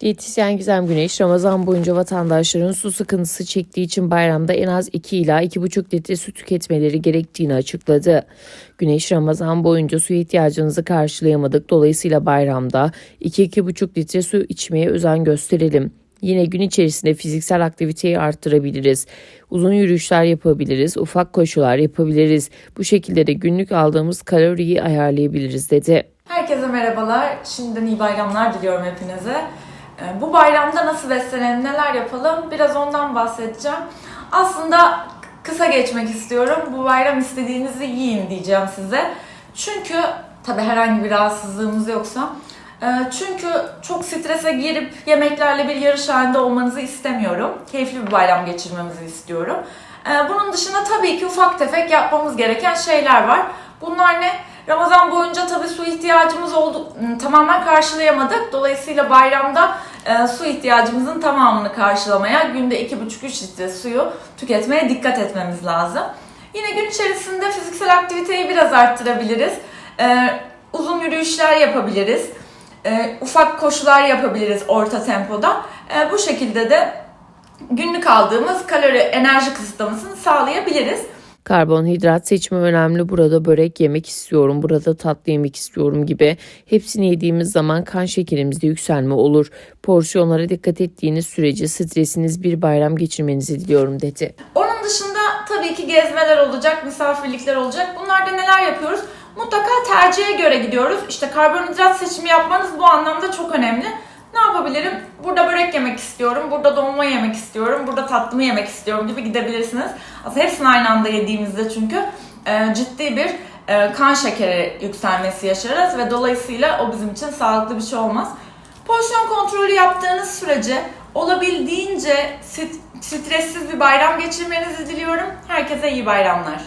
Diyetisyen Gizem Güneş, Ramazan boyunca vatandaşların su sıkıntısı çektiği için bayramda en az 2 ila 2,5 litre su tüketmeleri gerektiğini açıkladı. Güneş, Ramazan boyunca su ihtiyacınızı karşılayamadık. Dolayısıyla bayramda 2-2,5 litre su içmeye özen gösterelim. Yine gün içerisinde fiziksel aktiviteyi arttırabiliriz. Uzun yürüyüşler yapabiliriz, ufak koşular yapabiliriz. Bu şekilde de günlük aldığımız kaloriyi ayarlayabiliriz dedi. Herkese merhabalar. Şimdiden iyi bayramlar diliyorum hepinize. Ee, Bu bayramda nasıl beslenelim, neler yapalım biraz ondan bahsedeceğim. Aslında kısa geçmek istiyorum. Bu bayram istediğinizi yiyin diyeceğim size. Çünkü tabi herhangi bir rahatsızlığımız yoksa. e, Çünkü çok strese girip yemeklerle bir yarış halinde olmanızı istemiyorum. Keyifli bir bayram geçirmemizi istiyorum. Ee, Bunun dışında tabii ki ufak tefek yapmamız gereken şeyler var. Bunlar ne? Ramazan boyunca tabii su ihtiyacımız oldu, tamamen karşılayamadık. Dolayısıyla bayramda e, su ihtiyacımızın tamamını karşılamaya günde 2,5-3 litre suyu tüketmeye dikkat etmemiz lazım. Yine gün içerisinde fiziksel aktiviteyi biraz arttırabiliriz. E, uzun yürüyüşler yapabiliriz. E, ufak koşular yapabiliriz orta tempoda. Bu şekilde de günlük aldığımız kalori enerji kısıtlamasını sağlayabiliriz. Karbonhidrat seçimi önemli. Burada börek yemek istiyorum, burada tatlı yemek istiyorum gibi. Hepsini yediğimiz zaman kan şekerimizde yükselme olur. Porsiyonlara dikkat ettiğiniz sürece stresiniz bir bayram geçirmenizi diliyorum dedi. Onun dışında tabii ki gezmeler olacak, misafirlikler olacak. Bunlarda neler yapıyoruz? Mutlaka tercihe göre gidiyoruz. İşte karbonhidrat seçimi yapmanız bu anlamda çok önemli. Yapabilirim? Burada börek yemek istiyorum, burada dolma yemek istiyorum, burada tatlı mı yemek istiyorum gibi gidebilirsiniz. Aslında hepsini aynı anda yediğimizde çünkü e, ciddi bir e, kan şekeri yükselmesi yaşarız ve dolayısıyla o bizim için sağlıklı bir şey olmaz. Porsiyon kontrolü yaptığınız sürece olabildiğince st- stressiz bir bayram geçirmenizi diliyorum. Herkese iyi bayramlar.